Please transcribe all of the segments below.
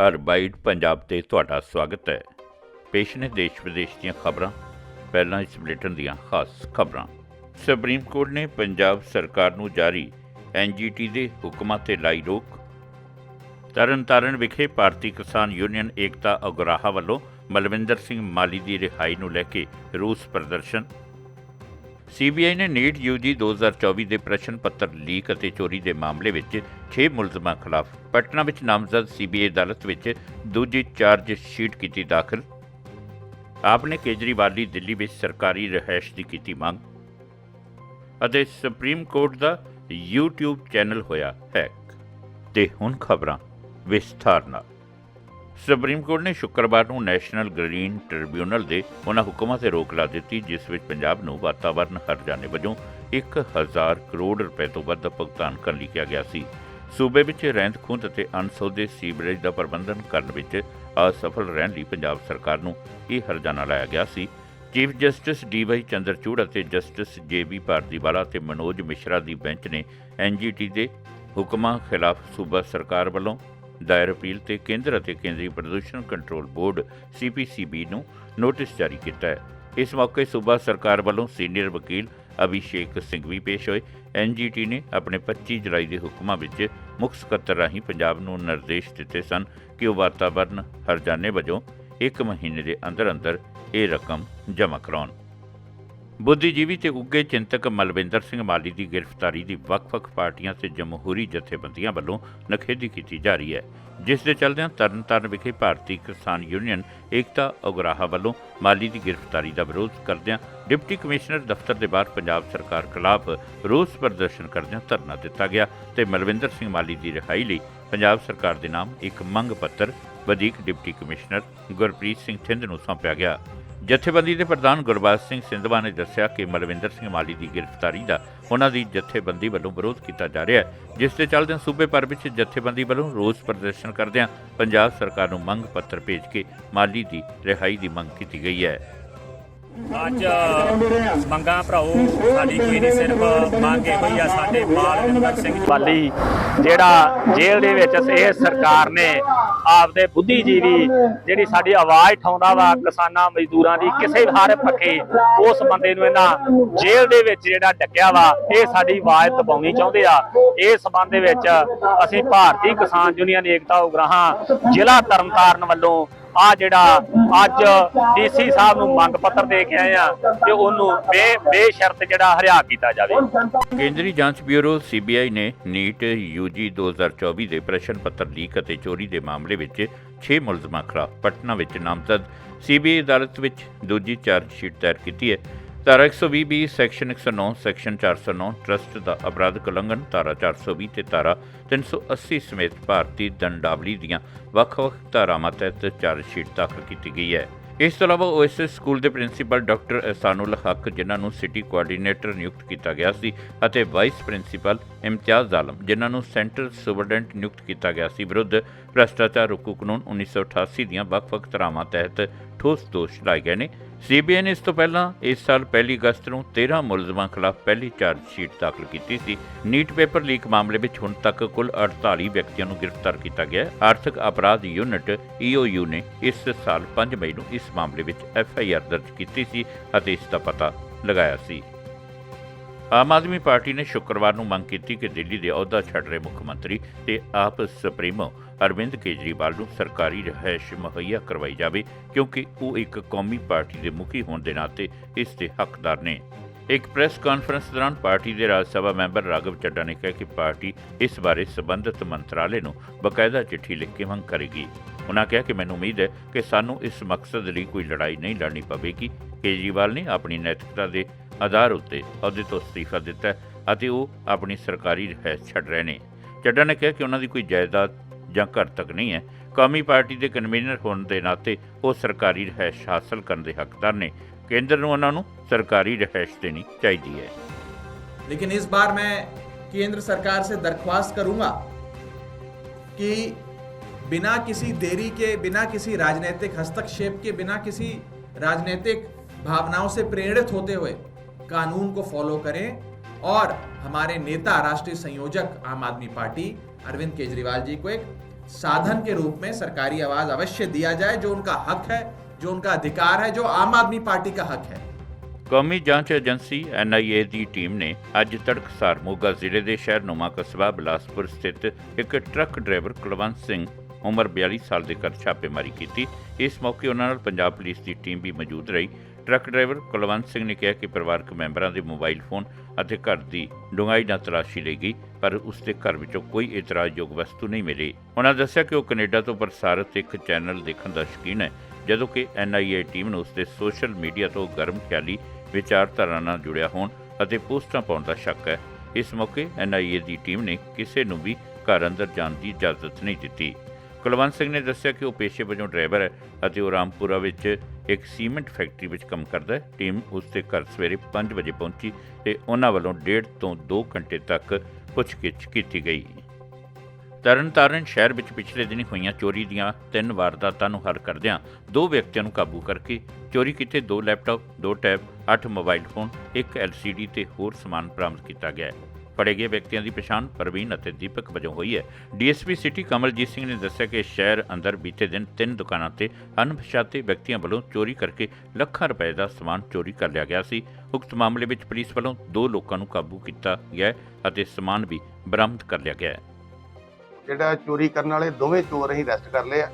ਹਰ bite Punjab ਤੇ ਤੁਹਾਡਾ ਸਵਾਗਤ ਹੈ। ਪੇਸ਼ ਨੇ ਦੇਸ਼ ਵਿਦੇਸ਼ ਦੀਆਂ ਖਬਰਾਂ। ਪਹਿਲਾਂ ਇਸ ਬੁਲੇਟਿਨ ਦੀਆਂ ਖਾਸ ਖਬਰਾਂ। ਸੁਪਰੀਮ ਕੋਰਟ ਨੇ ਪੰਜਾਬ ਸਰਕਾਰ ਨੂੰ ਜਾਰੀ ਐਨਜੀਟੀ ਦੇ ਹੁਕਮਾਂ ਤੇ ਲਾਈ ਰੋਕ। ਤਰਨਤਾਰਨ ਵਿਖੇ ਭਾਰਤੀ ਕਿਸਾਨ ਯੂਨੀਅਨ ਏਕਤਾ ਅਗਰਾਹਾ ਵੱਲੋਂ ਮਲਵਿੰਦਰ ਸਿੰਘ ਮਾਲੀ ਦੀ ਰਿਹਾਈ ਨੂੰ ਲੈ ਕੇ ਰੋਸ ਪ੍ਰਦਰਸ਼ਨ। ਸੀਬੀਆਈ ਨੇ ਨੀਟ ਯੂਜੀ 2024 ਦੇ ਪ੍ਰਸ਼ਨ ਪੱਤਰ ਲੀਕ ਅਤੇ ਚੋਰੀ ਦੇ ਮਾਮਲੇ ਵਿੱਚ 6 ਮੁਲਜ਼ਮਾਂ ਖਿਲਾਫ, ਪਟਨਾ ਵਿੱਚ ਨਾਮਜ਼ਦ ਸੀਬੀਆਈ ਅਦਾਲਤ ਵਿੱਚ ਦੂਜੀ ਚਾਰਜ ਸ਼ੀਟ ਕੀਤੀ ਦਾਖਲ। ਆਪ ਨੇ ਕੇਜਰੀਵਾਲ ਦੀ ਦਿੱਲੀ ਵਿੱਚ ਸਰਕਾਰੀ ਰਿਹਾਇਸ਼ ਦੀ ਕੀਤੀ ਮੰਗ। ਅਤੇ ਸੁਪਰੀਮ ਕੋਰਟ ਦਾ YouTube ਚੈਨਲ ਹੋਇਆ ਹੈਕ। ਤੇ ਹੁਣ ਖਬਰਾਂ ਵਿਸਥਾਰ ਨਾਲ। ਸੁਪਰੀਮ ਕੋਰਟ ਨੇ ਸ਼ੁੱਕਰਵਾਰ ਨੂੰ ਨੈਸ਼ਨਲ ਗ੍ਰੀਨ ਟ੍ਰਿਬਿਊਨਲ ਦੇ ਉਹਨਾਂ ਹੁਕਮਾਂ ਤੇ ਰੋਕ ਲਾ ਦਿੱਤੀ, ਜਿਸ ਵਿੱਚ ਪੰਜਾਬ ਨੂੰ ਵਾਤਾਵਰਣ ਹਰਜਾਨੇ ਵਜੋਂ 1000 ਕਰੋੜ ਰੁਪਏ ਤੋਂ ਵੱਧ ਦਾ ਭੁਗਤਾਨ ਕਰਨ ਲਈ ਕਿਹਾ ਗਿਆ ਸੀ। ਸੂਬੇ ਵਿੱਚ ਰਹਿੰਦ ਖੂੰਹਦ ਅਤੇ ਅਨਸੋਧੇ ਸੀਵਰੇਜ ਦਾ ਪ੍ਰਬੰਧਨ ਕਰਨ ਵਿੱਚ ਅਸਫਲ ਰਹਿਣ ਲਈ ਪੰਜਾਬ ਸਰਕਾਰ ਨੂੰ ਇਹ ਹਰਜਾਨਾ ਲਾਇਆ ਗਿਆ ਸੀ। ਚੀਫ ਜਸਟਿਸ ਡੀਵਾਈ ਚੰਦਰਚੂੜ ਅਤੇ ਜਸਟਿਸ ਜੇਬੀ ਭਾਰਦੀਵਾਲਾ ਤੇ ਮਨੋਜ ਮਿਸ਼ਰਾ ਦੀ ਬੈਂਚ ਨੇ ਐਨਜੀਟੀ ਦੇ ਹੁਕਮਾਂ ਖਿਲਾਫ ਸੂਬਾ ਸਰਕਾਰ ਵੱਲੋਂ ਦਾਇਰ ਅਪੀਲ ਤੇ ਕੇਂਦਰ ਅਤੇ ਕੇਂਦਰੀ ਪ੍ਰਦੂਸ਼ਣ ਕੰਟਰੋਲ ਬੋਰਡ ਸੀਪੀਸੀਬੀ ਨੂੰ ਨੋਟਿਸ ਜਾਰੀ ਕੀਤਾ ਹੈ। ਇਸ ਮੌਕੇ ਸੂਬਾ ਸਰਕਾਰ ਵੱਲੋਂ ਸੀਨੀਅਰ ਵਕੀਲ ਅਭਿਸ਼ੇਕ ਸਿੰਘ ਵੀ ਪੇਸ਼ ਹੋਏ। ਐਨਜੀਟੀ ਨੇ ਆਪਣੇ 25 ਜੁਲਾਈ ਦੇ ਹੁਕਮਾਂ ਵਿੱਚ ਮੁੱਖ ਸਕੱਤਰ ਰਾਹੀਂ ਪੰਜਾਬ ਨੂੰ ਨਿਰਦੇਸ਼ ਦਿੱਤੇ ਸਨ ਕਿ ਉਹ ਵਾਤਾਵਰਣ ਹਰਜਾਨੇ ਵਜੋਂ ਇੱਕ ਮਹੀਨੇ ਦੇ ਅੰਦਰ ਅੰਦਰ ਇਹ ਰਕਮ ਜਮ੍ਹਾਂ ਕਰਾਉਣ। ਬੁੱਧੀਜੀਵੀ ਤੇ ਉੱਗੇ ਚਿੰਤਕ ਮਲਵਿੰਦਰ ਸਿੰਘ ਮਾਲੀ ਦੀ ਗ੍ਰਿਫਤਾਰੀ ਦੀ ਵੱਖ-ਵੱਖ ਪਾਰਟੀਆਂ ਤੇ ਜਮਹੂਰੀ ਜਥੇਬੰਦੀਆਂ ਵੱਲੋਂ ਨਖੇਦੀ ਕੀਤੀ ਜਾ ਰਹੀ ਹੈ, ਜਿਸ ਦੇ ਚਲਦਿਆਂ ਤਰਨਤਾਰਨ ਵਿਖੇ ਭਾਰਤੀ ਕਿਸਾਨ ਯੂਨੀਅਨ ਏਕਤਾ ਉਗਰਾਹਾ ਵੱਲੋਂ ਮਾਲੀ ਦੀ ਗ੍ਰਿਫਤਾਰੀ ਦਾ ਵਿਰੋਧ ਕਰਦਿਆਂ ਡਿਪਟੀ ਕਮਿਸ਼ਨਰ ਦਫ਼ਤਰ ਦੇ ਬਾਹਰ ਪੰਜਾਬ ਸਰਕਾਰ ਖਿਲਾਫ ਰੋਸ ਪ੍ਰਦਰਸ਼ਨ ਕਰਦਿਆਂ ਧਰਨਾ ਦਿੱਤਾ ਗਿਆ ਤੇ ਮਲਵਿੰਦਰ ਸਿੰਘ ਮਾਲੀ ਦੀ ਰਿਹਾਈ ਲਈ ਪੰਜਾਬ ਸਰਕਾਰ ਦੇ ਨਾਮ ਇੱਕ ਮੰਗ ਪੱਤਰ ਵਧੀਕ ਡਿਪਟੀ ਕਮਿਸ਼ਨਰ ਗੁਰਪ੍ਰੀਤ ਸਿੰਘ ਥਿੰਦ ਨੂੰ ਸੌਂਪਿਆ ਗਿਆ। ਜਥੇਬੰਦੀ ਦੇ ਪ੍ਰਧਾਨ ਗੁਰਬਾਜ ਸਿੰਘ ਸਿੰਧਵਾ ਨੇ ਦੱਸਿਆ ਕਿ ਮਲਵਿੰਦਰ ਸਿੰਘ ਮਾਲੀ ਦੀ ਗ੍ਰਿਫਤਾਰੀ ਦਾ ਉਹਨਾਂ ਦੀ ਜਥੇਬੰਦੀ ਵੱਲੋਂ ਵਿਰੋਧ ਕੀਤਾ ਜਾ ਰਿਹਾ ਹੈ ਜਿਸ ਦੇ ਚੱਲਦਿਆਂ ਸੂਬੇ ਭਰ ਵਿੱਚ ਜਥੇਬੰਦੀ ਵੱਲੋਂ ਰੋਸ ਪ੍ਰਦਰਸ਼ਨ ਕਰਦਿਆਂ ਪੰਜਾਬ ਸਰਕਾਰ ਨੂੰ ਮੰਗ ਪੱਤਰ ਭੇਜ ਕੇ ਮਾਲੀ ਦੀ ਰਿਹਾਈ ਦੀ ਮੰਗ ਕੀਤੀ ਗਈ ਹੈ। ਅੱਜ ਮੰਗਾ ਭਰਾਓ ਸਾਡੀ ਕੋਈ ਨਹੀਂ ਸਿਰਫ ਮੰਗ ਇਹੋ ਹੀ ਆ ਸਾਡੇ ਮਾਲਵਿੰਦਰ ਸਿੰਘ ਵਾਲੀ ਜਿਹੜਾ ਜੇਲ੍ਹ ਦੇ ਵਿੱਚ ਇਹ ਸਰਕਾਰ ਨੇ ਆਪਦੇ ਬੁੱਧੀਜੀਵੀ ਜਿਹੜੀ ਸਾਡੀ ਆਵਾਜ਼ ਠਾਉਂਦਾ ਵਾ ਕਿਸਾਨਾਂ, ਮਜ਼ਦੂਰਾਂ ਦੀ, ਕਿਸੇ ਵੀ ਹਰ ਪੱਖੇ ਉਸ ਬੰਦੇ ਨੂੰ ਇਹਨਾਂ ਜੇਲ੍ਹ ਦੇ ਵਿੱਚ ਜਿਹੜਾ ਡੱਕਿਆ ਵਾ, ਇਹ ਸਾਡੀ ਆਵਾਜ਼ ਦਬਾਉਣੀ ਚਾਹੁੰਦੇ ਆ। ਇਸ ਸਬੰਧ ਦੇ ਵਿੱਚ ਅਸੀਂ ਭਾਰਤੀ ਕਿਸਾਨ ਯੂਨੀਅਨ ਏਕਤਾ ਉਗਰਾਹਾਂ ਜ਼ਿਲ੍ਹਾ ਤਰਨਤਾਰਨ ਵੱਲੋਂ ਆ ਜਿਹੜਾ ਅੱਜ ਡੀਸੀ ਸਾਹਿਬ ਨੂੰ ਮੰਗ ਪੱਤਰ ਦੇ ਕੇ ਆਏ ਆ ਕਿ ਉਹਨੂੰ ਬੇ ਬੇਸ਼ਰਤ ਜਿਹੜਾ ਹਰਿਆ ਕੀਤਾ ਜਾਵੇ। ਕੇਂਦਰੀ ਜਾਂਚ ਬਿਊਰੋ ਸੀਬੀਆਈ ਨੇ ਨੀਟ ਯੂਜੀ 2024 ਦੇ ਪ੍ਰਸ਼ਨ ਪੱਤਰ ਲੀਕ ਅਤੇ ਚੋਰੀ ਦੇ ਮਾਮਲੇ ਵਿੱਚ 6 ਮੁਲਜ਼ਮਾਂ ਖਿਲਾਫ ਪਟਨਾ ਵਿੱਚ ਨਾਮਜ਼ਦ। ਸੀਬੀਆਈ ਅਦਾਲਤ ਵਿੱਚ ਦੂਜੀ ਚਾਰਜ ਸ਼ੀਟ ਦਾਇਰ ਕੀਤੀ ਹੈ। ਧਾਰਾ 120 ਬੀ ਸੈਕਸ਼ਨ 109 ਸੈਕਸ਼ਨ 409 ਟਰਸਟ ਦਾ ਅਪਰਾਧਿਕ ਉਲੰਘਣ, ਧਾਰਾ 420 ਤੇ ਧਾਰਾ 380 ਸਮੇਤ ਭਾਰਤੀ ਦੰਡਾਵਲੀ ਦੀਆਂ ਵੱਖ-ਵੱਖ ਧਾਰਾਵਾਂ ਤਹਿਤ ਚਾਰਜ ਸ਼ੀਟ ਦਾਖਲ ਕੀਤੀ ਗਈ ਹੈ। ਇਸ ਤੋਂ ਇਲਾਵਾ ਓਐਸਐਸ ਸਕੂਲ ਦੇ ਪ੍ਰਿੰਸੀਪਲ ਡਾਕਟਰ ਅਹਿਸਾਨੁਲ ਹੱਕ, ਜਿਨ੍ਹਾਂ ਨੂੰ ਸਿਟੀ ਕੋਆਰਡੀਨੇਟਰ ਨਿਯੁਕਤ ਕੀਤਾ ਗਿਆ ਸੀ, ਅਤੇ ਵਾਈਸ ਪ੍ਰਿੰਸੀਪਲ ਇਮਤਿਆਜ਼ ਆਲਮ, ਜਿਨ੍ਹਾਂ ਨੂੰ ਸੈਂਟਰ ਸੁਪਰਡੈਂਟ ਨਿਯੁਕਤ ਕੀਤਾ ਗਿਆ ਸੀ, ਵਿਰੁੱਧ ਭ੍ਰਸ਼ਟਾਚਾਰ ਰੋਕੂ ਕਾਨੂੰਨ 1988 ਦੀਆਂ ਵੱਖ-ਵੱਖ ਧਾਰਾਵਾਂ ਤਹਿਤ ਠੋਸ ਦੋਸ਼ ਲਾਏ ਗਏ ਨੇ। ਸੀਬੀਆਈ ਨੇ ਇਸ ਤੋਂ ਪਹਿਲਾਂ ਇਸ ਸਾਲ 1 ਅਗਸਤ ਨੂੰ 13 ਮੁਲਜ਼ਮਾਂ ਖਿਲਾਫ ਪਹਿਲੀ ਚਾਰਜ ਸ਼ੀਟ ਦਾਖਲ ਕੀਤੀ ਸੀ। ਨੀਟ ਪੇਪਰ ਲੀਕ ਮਾਮਲੇ ਵਿੱਚ ਹੁਣ ਤੱਕ ਕੁੱਲ 48 ਵਿਅਕਤੀਆਂ ਨੂੰ ਗ੍ਰਿਫਤਾਰ ਕੀਤਾ ਗਿਆ ਹੈ। ਆਰਥਿਕ ਅਪਰਾਧ ਯੂਨਿਟ EOU ਨੇ ਇਸ ਸਾਲ 5 ਮਈ ਨੂੰ ਇਸ ਮਾਮਲੇ ਵਿੱਚ ਐਫਆਈਆਰ ਦਰਜ ਕੀਤੀ ਸੀ ਅਤੇ ਇਸ ਦਾ ਪਤਾ ਲਗਾਇਆ ਸੀ। ਆਮ ਆਦਮੀ ਪਾਰਟੀ ਨੇ ਸ਼ੁੱਕਰਵਾਰ ਨੂੰ ਮੰਗ ਕੀਤੀ ਕਿ ਦਿੱਲੀ ਦੇ ਅਹੁਦਾ ਛੱਡ ਰਹੇ ਮੁੱਖ ਮੰਤਰੀ ਤੇ ਆਪ ਸੁਪਰੀਮੋ ਅਰਵਿੰਦ ਕੇਜਰੀਵਾਲ ਨੂੰ ਸਰਕਾਰੀ ਰਿਹਾਇਸ਼ ਮੁਹੱਈਆ ਕਰਵਾਈ ਜਾਵੇ ਕਿਉਂਕਿ ਉਹ ਇੱਕ ਕੌਮੀ ਪਾਰਟੀ ਦੇ ਮੁਖੀ ਹੋਣ ਦੇ ਨਾਤੇ ਇਸ ਦੇ ਹੱਕਦਾਰ ਨੇ। ਇੱਕ ਪ੍ਰੈਸ ਕਾਨਫਰੰਸ ਦੌਰਾਨ ਪਾਰਟੀ ਦੇ ਰਾਜ ਸਭਾ ਮੈਂਬਰ ਰਾਘਵ ਚੱਡਾ ਨੇ ਕਿਹਾ ਕਿ ਪਾਰਟੀ ਇਸ ਬਾਰੇ ਸਬੰਧਤ ਮੰਤਰਾਲੇ ਨੂੰ ਬਕਾਇਦਾ ਚਿੱਠੀ ਲਿਖ ਕੇ ਮੰਗ ਕਰੇਗੀ। ਉਨ੍ਹਾਂ ਕਿਹਾ ਕਿ ਮੈਨੂੰ ਉਮੀਦ ਹੈ ਕਿ ਸਾਨੂੰ ਇਸ ਮਕਸਦ ਲਈ ਕੋਈ ਲੜਾਈ ਨਹੀਂ ਲੜਨੀ ਪਵੇਗੀ। ਕੇਜਰੀਵਾਲ ਨੇ ਆਪਣੀ ਨੈਤਿਕਤਾ ਦੇ ਆਧਾਰ ਉੱਤੇ ਅਹੁਦੇ ਤੋਂ ਅਸਤੀਫਾ ਦਿੱਤਾ ਅਤੇ ਉਹ ਆਪਣੀ ਸਰਕਾਰੀ ਰਿਹਾਇਸ਼ ਛੱਡ ਰਹੇ ਨੇ। ਚੱਡਾ ਨੇ ਕਿਹਾ ਕਿ ਉਹਨਾਂ ਦੀ ਕੋਈ ਜਾਇਦਾਦ ਜਾਂ ਘਰ ਤੱਕ ਨਹੀਂ ਹੈ ਕੌਮੀ ਪਾਰਟੀ ਦੇ ਕਨਵੀਨਰ ਹੋਣ ਦੇ ਨਾਤੇ ਉਹ ਸਰਕਾਰੀ ਰਿਹਾਇਸ਼ ਹਾਸਲ ਕਰਨ ਦੇ ਹੱਕਦਾਰ ਨੇ ਕੇਂਦਰ ਨੂੰ ਉਹਨਾਂ ਨੂੰ ਸਰਕਾਰੀ ਰਿਹਾਇਸ਼ ਦੇਣੀ ਚਾਹੀਦੀ ਹੈ लेकिन इस बार मैं केंद्र सरकार से दरख्वास्त करूंगा कि बिना किसी देरी के बिना किसी राजनीतिक हस्तक्षेप के बिना किसी राजनीतिक भावनाओं से प्रेरित होते हुए कानून को फॉलो करें और हमारे नेता राष्ट्रीय संयोजक आम आदमी पार्टी अरविंद केजरीवाल जी को एक साधन के रूप में सरकारी आवाज अवश्य दिया जाए जो उनका हक है जो उनका अधिकार है जो आम आदमी पार्टी का हक है ਕੌਮੀ ਜਾਂਚ ਏਜੰਸੀ ਐਨਆਈਏ ਦੀ ਟੀਮ ਨੇ ਅੱਜ ਤੜਕਸਾਰ ਮੋਗਾ ਜ਼ਿਲ੍ਹੇ ਦੇ ਸ਼ਹਿਰ ਨੁਮਾ ਕਸਬਾ ਬਿਲਾਸਪੁਰ ਸਥਿਤ ਇੱਕ ਟਰੱਕ ਡਰਾਈਵਰ ਕੁਲਵੰਤ ਸਿੰਘ ਉਮਰ 42 ਸਾਲ ਦੇ ਘਰ ਛਾਪੇਮਾਰੀ ਕੀਤੀ ਇਸ ਮੌਕੇ ਉਹਨਾਂ ਨਾਲ ਪੰਜਾਬ ਪੁਲਿਸ ਦੀ ਟੀਮ ਵੀ ਮੌਜੂਦ ਰਹੀ ਟਰੱਕ ਡਰਾਈਵਰ ਕੁਲਵੰਤ ਸਿੰਘ ਨੇ ਕਿਹਾ ਕਿ ਪਰਿਵਾਰਕ ਮੈਂਬਰਾਂ ਦੇ ਮੋਬਾਈਲ ਫੋਨ ਅਤੇ ਘਰ ਦੀ ਡੂੰਘਾਈ ਨਾਲ ਤਲਾਸ਼ੀ ਲਈ ਗਈ, ਪਰ ਉਸ ਦੇ ਘਰ ਵਿੱਚੋਂ ਕੋਈ ਇਤਰਾਜ਼ਯੋਗ ਵਸਤੂ ਨਹੀਂ ਮਿਲੀ। ਉਹਨਾਂ ਦੱਸਿਆ ਕਿ ਉਹ ਕੈਨੇਡਾ ਤੋਂ ਪ੍ਰਸਾਰਿਤ ਇੱਕ ਚੈਨਲ ਦੇਖਣ ਦਾ ਸ਼ੌਕੀਨ ਹੈ, ਜਦੋਂ ਕਿ ਐਨਆਈਏ ਟੀਮ ਨੂੰ ਉਸ ਦੇ ਸੋਸ਼ਲ ਮੀਡੀਆ ਤੋਂ ਗਰਮ ਖਿਆਲੀ ਵਿਚਾਰਧਾਰਾ ਨਾਲ ਜੁੜਿਆ ਹੋਣ ਅਤੇ ਪੋਸਟਾਂ ਪਾਉਣ ਦਾ ਸ਼ੱਕ ਹੈ। ਇਸ ਮੌਕੇ ਐਨਆਈਏ ਦੀ ਟੀਮ ਨੇ ਕਿਸੇ ਨੂੰ ਵੀ ਘਰ ਅੰਦਰ ਜਾਣ ਦੀ ਇਜਾਜ਼ਤ ਨਹੀਂ ਦਿੱਤੀ। ਕੁਲਵੰਤ ਸਿੰਘ ਨੇ ਦੱਸਿਆ ਕਿ ਉਹ ਪੇਸ਼ੇ ਵਜੋਂ ਡਰਾਈਵਰ ਹੈ ਅਤੇ ਉਹ ਰਾਮਪੁਰਾ ਵਿੱਚ ਇੱਕ ਸੀਮੈਂਟ ਫੈਕਟਰੀ ਵਿੱਚ ਕੰਮ ਕਰਦਾ ਹੈ। ਟੀਮ ਉਸ ਦੇ ਘਰ ਸਵੇਰੇ 5 ਵਜੇ ਪਹੁੰਚੀ ਤੇ ਉਹਨਾਂ ਵੱਲੋਂ ਡੇਢ ਤੋਂ 2 ਘੰਟੇ ਤੱਕ ਪੁੱਛਗਿੱਛ ਕੀਤੀ ਗਈ। ਤਰਨਤਾਰਨ ਸ਼ਹਿਰ ਵਿੱਚ ਪਿਛਲੇ ਦਿਨੀ ਹੋਈਆਂ ਚੋਰੀ ਦੀਆਂ ਤਿੰਨ ਵਾਰਦਾਤਾਂ ਨੂੰ ਹੱਲ ਕਰਦਿਆਂ ਦੋ ਵਿਅਕਤੀਆਂ ਨੂੰ ਕਾਬੂ ਕਰਕੇ ਚੋਰੀ ਕੀਤੇ ਦੋ ਲੈਪਟਾਪ, ਦੋ ਟੈਬ 8 ਮੋਬਾਈਲ ਫੋਨ, ਇੱਕ ਐਲਸੀਡੀ ਤੇ ਹੋਰ ਸਮਾਨ ਬਰਾਮਦ ਕੀਤਾ ਗਿਆ ਹੈ। ਫੜੇ ਗਏ ਵਿਅਕਤੀਆਂ ਦੀ ਪਛਾਣ ਪ੍ਰਵੀਨ ਅਤੇ ਦੀਪਕ ਵਜੋਂ ਹੋਈ ਹੈ। ਡੀਐਸਪੀ ਸਿਟੀ ਕਮਲਜੀਤ ਸਿੰਘ ਨੇ ਦੱਸਿਆ ਕਿ ਸ਼ਹਿਰ ਅੰਦਰ ਬੀਤੇ ਦਿਨ ਤਿੰਨ ਦੁਕਾਨਾਂ ਤੇ ਅਣਪਛਾਤੇ ਵਿਅਕਤੀਆਂ ਵੱਲੋਂ ਚੋਰੀ ਕਰਕੇ ਲੱਖਾਂ ਰੁਪਏ ਦਾ ਸਮਾਨ ਚੋਰੀ ਕਰ ਲਿਆ ਗਿਆ ਸੀ। ਉਕਤ ਮਾਮਲੇ ਵਿੱਚ ਪੁਲਿਸ ਵੱਲੋਂ ਦੋ ਲੋਕਾਂ ਨੂੰ ਕਾਬੂ ਕੀਤਾ ਗਿਆ ਹੈ ਅਤੇ ਸਮਾਨ ਵੀ ਬਰਾਮਦ ਕਰ ਲਿਆ ਗਿਆ ਹੈ। ਜਿਹੜਾ ਚੋਰੀ ਕਰਨ ਵਾਲੇ ਦੋਵੇਂ ਚੋਰ ਅਸੀਂ ਅਰੈਸਟ ਕਰ ਲਏ ਆ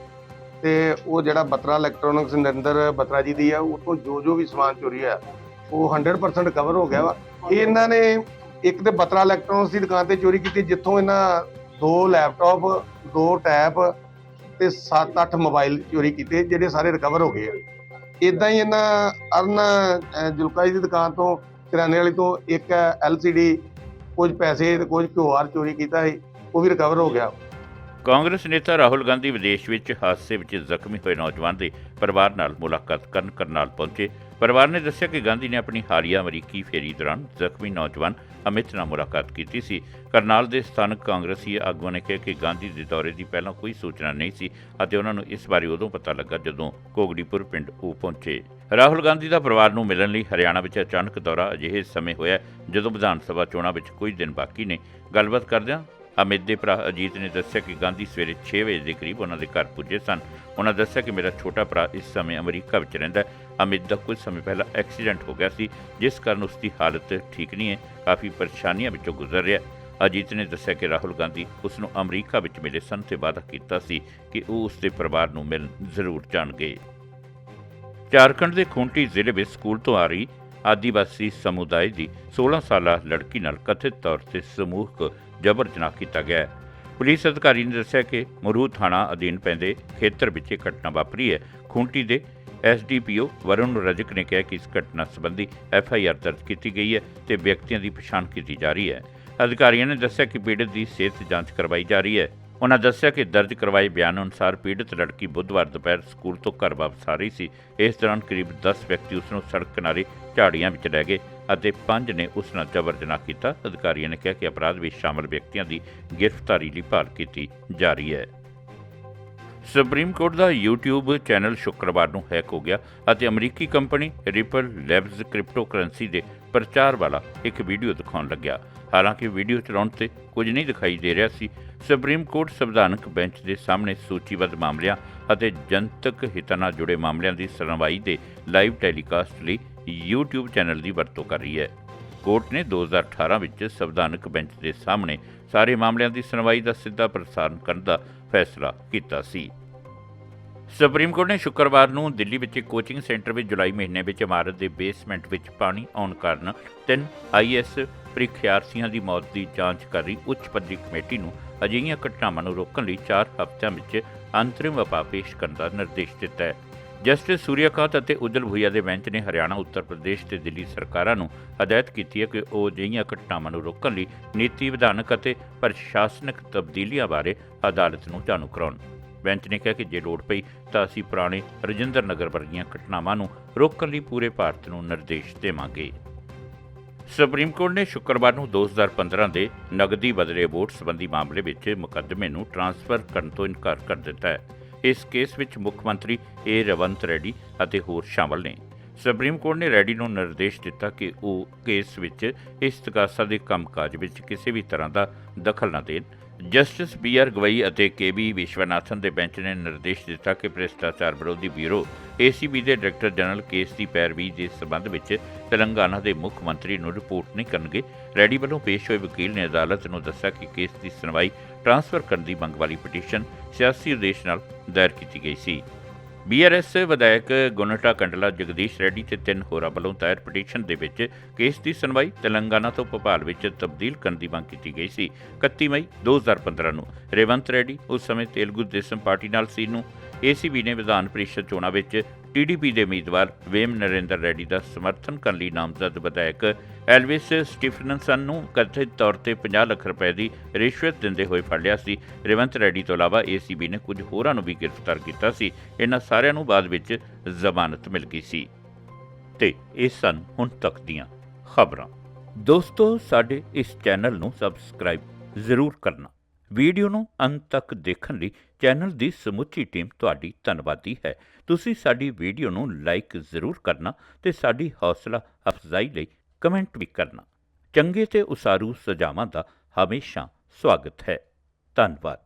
ਤੇ ਉਹ ਜਿਹੜਾ ਬਤਰਾ ਇਲੈਕਟ੍ਰੋਨਿਕਸ ਨਰਿੰਦਰ ਬਤਰਾ ਜੀ ਦੀ ਆ ਉਹ ਤੋਂ ਜੋ ਜੋ ਵੀ ਸਮਾਨ ਚੋਰੀ ਹੋਇਆ ਉਹ 100% ਕਵਰ ਹੋ ਗਿਆ ਵਾ। ਇਹ ਇਹਨਾਂ ਨੇ ਇੱਕ ਤੇ ਬਤਰਾ ਇਲੈਕਟ੍ਰੋਨਿਕਸ ਦੀ ਦੁਕਾਨ ਤੇ ਚੋਰੀ ਕੀਤੀ ਜਿੱਥੋਂ ਇਹਨਾਂ ਦੋ ਲੈਪਟਾਪ ਦੋ ਟੈਬ ਤੇ 7-8 ਮੋਬਾਈਲ ਚੋਰੀ ਕੀਤੇ ਜਿਹੜੇ ਸਾਰੇ ਰਿਕਵਰ ਹੋ ਗਏ ਆ। ਇਦਾਂ ਹੀ ਇਹਨਾਂ ਅਰਨ ਅਹ, ਜੁਲਕਾਈ ਦੀ ਦੁਕਾਨ ਤੋਂ ਕਿਰਾਣੇ ਵਾਲੀ ਤੋਂ ਇੱਕ ਐਲਸੀਡੀ ਕੁਝ ਪੈਸੇ ਤੇ ਕੁਝ ਕਿਊਆਰ ਚੋਰੀ ਕੀਤਾ ਸੀ ਉਹ ਵੀ ਰਿਕਵਰ ਹੋ ਗਿਆ। ਕਾਂਗਰਸ ਨੇਤਾ ਰਾਹੁਲ ਗਾਂਧੀ ਵਿਦੇਸ਼ ਵਿੱਚ ਹਾਦਸੇ ਵਿੱਚ ਜ਼ਖਮੀ ਹੋਏ ਨੌਜਵਾਨ ਦੇ ਪਰਿਵਾਰ ਨਾਲ ਮੁਲਾਕਾਤ ਕਰਨ ਕਰਨਾਲ ਪਹੁੰਚੇ। ਪਰਿਵਾਰ ਨੇ ਦੱਸਿਆ ਕਿ ਗਾਂਧੀ ਨੇ ਆਪਣੀ ਹਾਲੀਆ ਅਮਰੀਕੀ ਫੇਰੀ ਦੌਰਾਨ ਜ਼ਖਮੀ ਨੌਜਵਾਨ ਅਮਿਤ ਨਾਲ ਮੁਲਾਕਾਤ ਕੀਤੀ ਸੀ। ਕਰਨਾਲ ਦੇ ਸਥਾਨਕ ਕਾਂਗਰਸੀ ਆਗੂਆਂ ਨੇ ਕਿਹਾ ਕਿ ਗਾਂਧੀ ਦੇ ਦੌਰੇ ਦੀ ਪਹਿਲਾਂ ਕੋਈ ਸੂਚਨਾ ਨਹੀਂ ਸੀ ਅਤੇ ਉਹਨਾਂ ਨੂੰ ਇਸ ਬਾਰੇ ਉਦੋਂ ਪਤਾ ਲੱਗਾ ਜਦੋਂ ਕੋਗੜੀਪੁਰ ਪਿੰਡ ਉਹ ਪਹੁੰਚੇ। ਰਾਹੁਲ ਗਾਂਧੀ ਦਾ ਪਰਿਵਾਰ ਨੂੰ ਮਿਲਣ ਲਈ ਹਰਿਆਣਾ ਵਿੱਚ ਅਚਾਨਕ ਦੌਰਾ ਅਜਿਹੇ ਸਮੇਂ ਹੋਇਆ ਜਦੋਂ ਵਿਧਾਨ ਸਭਾ ਚੋਣਾਂ ਵਿੱਚ ਕੁਝ ਦਿਨ ਬਾਕੀ ਨੇ। ਗੱਲਬਾਤ ਕਰਦਿਆਂ ਅਮਿਤ ਦੇ ਭਰਾ ਅਜੀਤ ਨੇ ਦੱਸਿਆ ਕਿ ਗਾਂਧੀ ਸਵੇਰੇ 6 ਵਜੇ ਦੇ ਕਰੀਬ ਉਹਨਾਂ ਦੇ ਘਰ ਪੁੱਜੇ ਸਨ। ਉਹਨਾਂ ਦੱਸਿਆ ਕਿ ਮੇਰਾ ਛੋਟਾ ਭਰਾ ਇਸ ਸਮੇਂ ਅਮਰੀਕਾ ਵਿੱਚ ਰਹਿੰਦਾ ਹੈ। ਅਮਿਤ ਦਾ ਕੁਝ ਸਮੇਂ ਪਹਿਲਾਂ ਐਕਸੀਡੈਂਟ ਹੋ ਗਿਆ ਸੀ, ਜਿਸ ਕਾਰਨ ਉਸ ਦੀ ਹਾਲਤ ਠੀਕ ਨਹੀਂ ਹੈ, ਕਾਫੀ ਪਰੇਸ਼ਾਨੀਆਂ ਵਿੱਚੋਂ ਗੁਜ਼ਰ ਰਿਹਾ ਅਜੀਤ ਨੇ ਦੱਸਿਆ ਕਿ ਰਾਹੁਲ ਗਾਂਧੀ ਉਸ ਨੂੰ ਅਮਰੀਕਾ ਵਿੱਚ ਮਿਲੇ ਸਨ ਤੇ ਵਾਅਦਾ ਕੀਤਾ ਸੀ ਕਿ ਉਹ ਉਸ ਦੇ ਪਰਿਵਾਰ ਨੂੰ ਮਿਲਣ ਜ਼ਰੂਰ ਜਾਣਗੇ। ਝਾਰਖੰਡ ਦੇ ਖੂੰਟੀ ਜ਼ਿਲ੍ਹੇ ਵਿੱਚ ਸਕੂਲ ਤੋਂ ਆ ਰਹੀ ਆਦੀਵਾਸੀ ਸਮੁਦਾਇ ਦੀ 16 ਸਾਲਾ ਲੜਕੀ ਨਾਲ ਕਥਿਤ ਤੌਰ ਤੇ ਸਮੂਹਕ ਜਬਰ ਜਨਾਹ ਕੀਤਾ ਗਿਆ ਹੈ। ਪੁਲਿਸ ਅਧਿਕਾਰੀ ਨੇ ਦੱਸਿਆ ਕਿ ਮਰੂ ਥਾਣਾ ਅਧੀਨ ਪੈਂਦੇ ਖੇਤਰ ਵਿੱਚ ਇਹ ਘਟਨਾ ਵਾਪਰੀ ਹੈ। ਖੂੰਟੀ ਦੇ ਐਸਡੀਪੀਓ ਵਰੁਣ ਰਜਕ ਨੇ ਕਿਹਾ ਕਿ ਇਸ ਘਟਨਾ ਸੰਬੰਧੀ ਐਫਆਈਆਰ ਦਰਜ ਕੀਤੀ ਗਈ ਹੈ ਤੇ ਵਿਅਕਤੀਆਂ ਦੀ ਪਛਾਣ ਕੀਤੀ ਜਾ ਰਹੀ ਹੈ। ਅਧਿਕਾਰੀਆਂ ਨੇ ਦੱਸਿਆ ਕਿ ਪੀੜਤ ਦੀ ਸਿਹਤ ਜਾਂਚ ਕਰਵਾਈ ਜਾ ਰਹੀ ਹੈ। ਉਹਨਾਂ ਦੱਸਿਆ ਕਿ ਦਰਜ ਕਰਵਾਏ ਬਿਆਨ ਅਨੁਸਾਰ ਪੀੜਤ ਲੜਕੀ ਬੁੱਧਵਾਰ ਦੁਪਹਿਰ ਸਕੂਲ ਤੋਂ ਘਰ ਵਾਪਸ ਆ ਰਹੀ ਸੀ। ਇਸ ਦੌਰਾਨ ਕਰੀਬ 10 ਵਿਅਕਤੀ ਉਸ ਨੂੰ ਸੜਕ ਕਿਨਾਰੇ ਝਾੜੀਆਂ ਵਿੱਚ ਲੈ ਗਏ। ਅਤੇ ਪੰਜ ਨੇ ਉਸ ਨਾਲ ਜ਼ਬਰ ਜਨਾਹ ਕੀਤਾ। ਅਧਿਕਾਰੀਆਂ ਨੇ ਕਿਹਾ ਕਿ ਅਪਰਾਧ ਵਿੱਚ ਸ਼ਾਮਲ ਵਿਅਕਤੀਆਂ ਦੀ ਗ੍ਰਿਫਤਾਰੀ ਲਈ ਭਾਲ ਕੀਤੀ ਜਾ ਰਹੀ ਹੈ। ਸੁਪਰੀਮ ਕੋਰਟ ਦਾ YouTube ਚੈਨਲ ਸ਼ੁੱਕਰਵਾਰ ਨੂੰ ਹੈਕ ਹੋ ਗਿਆ ਅਤੇ ਅਮਰੀਕੀ ਕੰਪਨੀ ਰਿਪਲ ਲੈਬਸ ਕ੍ਰਿਪਟੋਕਰੰਸੀ ਦੇ ਪ੍ਰਚਾਰ ਵਾਲਾ ਇੱਕ ਵੀਡੀਓ ਦਿਖਾਉਣ ਲੱਗਿਆ। ਹਾਲਾਂਕਿ ਵੀਡੀਓ ਚਲਾਉਣ ਤੇ ਕੁਝ ਨਹੀਂ ਦਿਖਾਈ ਦੇ ਰਿਹਾ ਸੀ। ਸੁਪਰੀਮ ਕੋਰਟ ਸੰਵਿਧਾਨਕ ਬੈਂਚ ਦੇ ਸਾਹਮਣੇ ਸੂਚੀਬੱਧ ਮਾਮਲਿਆਂ ਅਤੇ ਜਨਤਕ ਹਿੱਤਾਂ ਨਾਲ ਜੁੜੇ ਮਾਮਲਿਆਂ ਦੀ ਸੁਣਵਾਈ ਦੇ ਲਾਈਵ ਟੈਲੀਕਾਸਟ ਲਈ YouTube ਚੈਨਲ ਦੀ ਵਰਤੋਂ ਕਰ ਰਹੀ ਹੈ। ਕੋਰਟ ਨੇ 2018 ਵਿੱਚ ਸੰਵਿਧਾਨਕ ਬੈਂਚ ਦੇ ਸਾਹਮਣੇ ਸਾਰੇ ਮਾਮਲਿਆਂ ਦੀ ਸੁਣਵਾਈ ਦਾ ਸਿੱਧਾ ਪ੍ਰਸਾਰਣ ਕਰਨ ਦਾ ਫੈਸਲਾ ਕੀਤਾ ਸੀ। ਸੁਪਰੀਮ ਕੋਰਟ ਨੇ ਸ਼ੁੱਕਰਵਾਰ ਨੂੰ ਦਿੱਲੀ ਵਿੱਚ ਇੱਕ ਕੋਚਿੰਗ ਸੈਂਟਰ ਵਿੱਚ ਜੁਲਾਈ ਮਹੀਨੇ ਵਿੱਚ ਇਮਾਰਤ ਦੇ ਬੇਸਮੈਂਟ ਵਿੱਚ ਪਾਣੀ ਆਉਣ ਕਾਰਨ ਤਿੰਨ ਆਈਐਸ ਪ੍ਰੀਖਿਆਰਥੀਆਂ ਦੀ ਮੌਤ ਦੀ ਜਾਂਚ ਕਰ ਰਹੀ ਉੱਚ ਪੱਧਰੀ ਕਮੇਟੀ ਨੂੰ ਅਜਿਹੀਆਂ ਘਟਨਾਵਾਂ ਨੂੰ ਰੋਕਣ ਲਈ 4 ਹਫ਼ਤਿਆਂ ਵਿੱਚ ਅੰਤਰਿਮ ਵਪਾ ਪੇਸ਼ ਕਰਨ ਦਾ ਨਿਰਦੇਸ਼ ਦਿੱਤਾ ਹੈ। ਜਸਟਿਸ ਸੂਰਿਆਕਾਂਤ ਅਤੇ ਉਜਲ ਭੁਈਆ ਦੇ ਬੈਂਚ ਨੇ ਹਰਿਆਣਾ, ਉੱਤਰ ਪ੍ਰਦੇਸ਼ ਤੇ ਦਿੱਲੀ ਸਰਕਾਰਾਂ ਨੂੰ ਹਦਾਇਤ ਕੀਤੀ ਹੈ ਕਿ ਉਹ ਅਜਿਹੀਆਂ ਘਟਨਾਵਾਂ ਨੂੰ ਰੋਕਣ ਲਈ ਨੀਤੀ ਵਿਧਾਨਕ ਅਤੇ ਪ੍ਰਸ਼ਾਸਨਿਕ ਤਬਦੀਲੀਆਂ ਬਾਰੇ ਅਦਾਲਤ ਨੂੰ ਜਾਣੂ ਕਰਾਉਣ। ਬੈਂਚ ਨੇ ਕਿਹਾ ਕਿ ਜੇ ਲੋੜ ਪਈ ਤਾਂ ਅਸੀਂ ਪੁਰਾਣੇ ਰਜਿੰਦਰ ਨਗਰ ਵਰਗੀਆਂ ਘਟਨਾਵਾਂ ਨੂੰ ਰੋਕਣ ਲਈ ਪੂਰੇ ਭਾਰਤ ਨੂੰ ਨਿਰਦੇਸ਼ ਦੇਵਾਂਗੇ। ਸੁਪਰੀਮ ਕੋਰਟ ਨੇ ਸ਼ੁੱਕਰਵਾਰ ਨੂੰ 2015 ਦੇ ਨਗਦੀ ਬਦਲੇ ਵੋਟ ਸੰਬੰਧੀ ਮਾਮਲੇ ਵਿੱਚ ਮੁਕੱਦਮੇ ਨੂੰ ਟ੍ਰਾਂਸਫਰ ਕਰਨ ਤੋਂ ਇਨਕਾਰ ਕਰ ਦਿੱਤਾ ਹੈ। ਇਸ ਕੇਸ ਵਿੱਚ ਮੁੱਖ ਮੰਤਰੀ ਏ ਰਵੰਤ ਰੈਡੀ ਅਤੇ ਹੋਰ ਸ਼ਾਮਲ ਨੇ। ਸੁਪਰੀਮ ਕੋਰਟ ਨੇ ਰੈਡੀ ਨੂੰ ਨਿਰਦੇਸ਼ ਦਿੱਤਾ ਕਿ ਉਹ ਕੇਸ ਵਿੱਚ ਇਸ ਤਕਾਸਾ ਦੇ ਕੰਮਕਾਜ ਵਿੱਚ ਕਿਸੇ ਵੀ ਤਰ੍ਹਾਂ ਦਾ ਦਖਲ ਨਾ ਦੇਣ। ਜਸਟਿਸ ਬੀ ਆਰ ਗਵਈ ਅਤੇ ਕੇ ਬੀ ਵਿਸ਼ਵਨਾਥਨ ਦੇ ਬੈਂਚ ਨੇ ਨਿਰਦੇਸ਼ ਦਿੱਤਾ ਕਿ ਭ੍ਰਿਸ਼ਟਾਚਾਰ ਵਿਰੋਧੀ ਬਿਊਰੋ ਏਸੀਬੀ ਦੇ ਡਾਇਰੈਕਟਰ ਜਨਰਲ ਕੇਸ ਦੀ ਪੈਰਵੀ ਦੇ ਸਬੰਧ ਵਿੱਚ ਤੇਲੰਗਾਨਾ ਦੇ ਮੁੱਖ ਮੰਤਰੀ ਨੂੰ ਰਿਪੋਰਟ ਨਹੀਂ ਕਰਨਗੇ। ਰੈਡੀ ਵੱਲੋਂ ਪੇਸ਼ ਹੋਏ ਵਕੀਲ ਨੇ ਅਦਾਲਤ ਨੂੰ ਦੱਸਿਆ ਕਿ ਕੇਸ ਦੀ ਸੁਣਵਾਈ ਟ੍ਰਾਂਸਫਰ ਕਰਨ ਦੀ ਮੰਗ ਵਾਲੀ ਪਟੀਸ਼ਨ ਸਿਆਸੀ ਉਦੇਸ਼ ਨਾਲ ਦਾਇਰ ਕੀਤੀ ਗਈ ਸੀ। ਬੀਆਰਐਸ ਵਿਧਾਇਕ ਗੁਨਟਾ ਕੰਡਲਾ ਜਗਦੀਸ਼ ਰੈਡੀ ਤੇ ਤਿੰਨ ਹੋਰਾਂ ਵੱਲੋਂ ਦਾਇਰ ਪਟੀਸ਼ਨ ਦੇ ਵਿੱਚ ਕੇਸ ਦੀ ਸੁਣਵਾਈ ਤੇਲੰਗਾਨਾ ਤੋਂ ਭੋਪਾਲ ਵਿੱਚ ਤਬਦੀਲ ਕਰਨ ਦੀ ਮੰਗ ਕੀਤੀ ਗਈ ਸੀ। 31 ਮਈ 2015 ਨੂੰ। ਰੇਵੰਤ ਰੈਡੀ ਉਸ ਸਮੇਂ ਤੇਲਗੂ ਦੇਸਮ ਪਾਰਟੀ ਨਾਲ ਸੀ। ਨੂੰ ਏਸੀਬੀ ਨੇ ਵਿਧਾਨ ਪਰਿਸ਼ਦ ਚੋਣਾਂ ਵਿੱਚ ਟੀਡੀਪੀ ਦੇ ਉਮੀਦਵਾਰ ਵੇਮ ਨਰਿੰਦਰ ਰੈਡੀ ਦਾ ਸਮਰਥਨ ਕਰਨ ਲਈ ਨਾਮਜ਼ਦ ਵਿਧਾਇਕ ਐਲਵਿਸ ਸਟੀਫਨਸਨ ਨੂੰ ਕਥਿਤ ਤੌਰ ਤੇ 50 ਲੱਖ ਰੁਪਏ ਦੀ ਰਿਸ਼ਵਤ ਦਿੰਦੇ ਹੋਏ ਫੜ ਲਿਆ ਸੀ। ਰੇਵੰਤ ਰੈਡੀ ਤੋਂ ਇਲਾਵਾ ਏਸੀਬੀ ਨੇ ਕੁਝ ਹੋਰਾਂ ਨੂੰ ਵੀ ਗ੍ਰਿਫਤਾਰ ਕੀਤਾ ਸੀ। ਇਹਨਾਂ ਸਾਰਿਆਂ ਨੂੰ ਬਾਅਦ ਵਿੱਚ ਜ਼ਮਾਨਤ ਮਿਲ ਗਈ ਸੀ। ਤੇ ਇਹ ਸਨ ਹੁਣ ਤੱਕ ਦੀਆਂ ਖਬਰਾਂ। ਦੋਸਤੋ, ਸਾਡੇ ਇਸ ਚੈਨਲ ਨੂੰ ਸਬਸਕ੍ਰਾਈਬ ਜ਼ਰੂਰ ਕਰਨਾ। ਵੀਡੀਓ ਨੂੰ ਅੰਤ ਤੱਕ ਦੇਖਣ ਲਈ ਚੈਨਲ ਦੀ ਸਮੁੱਚੀ ਟੀਮ ਤੁਹਾਡੀ ਧੰਨਵਾਦੀ ਹੈ। ਤੁਸੀਂ ਸਾਡੀ ਵੀਡੀਓ ਨੂੰ ਲਾਈਕ ਜ਼ਰੂਰ ਕਰਨਾ ਤੇ ਸਾਡੀ ਹੌਸਲਾ ਅਫਜ਼ਾਈ ਲਈ ਕਮੈਂਟ ਵੀ ਕਰਨਾ। ਚੰਗੇ ਤੇ ਉਸਾਰੂ ਸੁਝਾਵਾਂ ਦਾ ਹਮੇਸ਼ਾ ਸਵਾਗਤ ਹੈ। ਧੰਨਵਾਦ।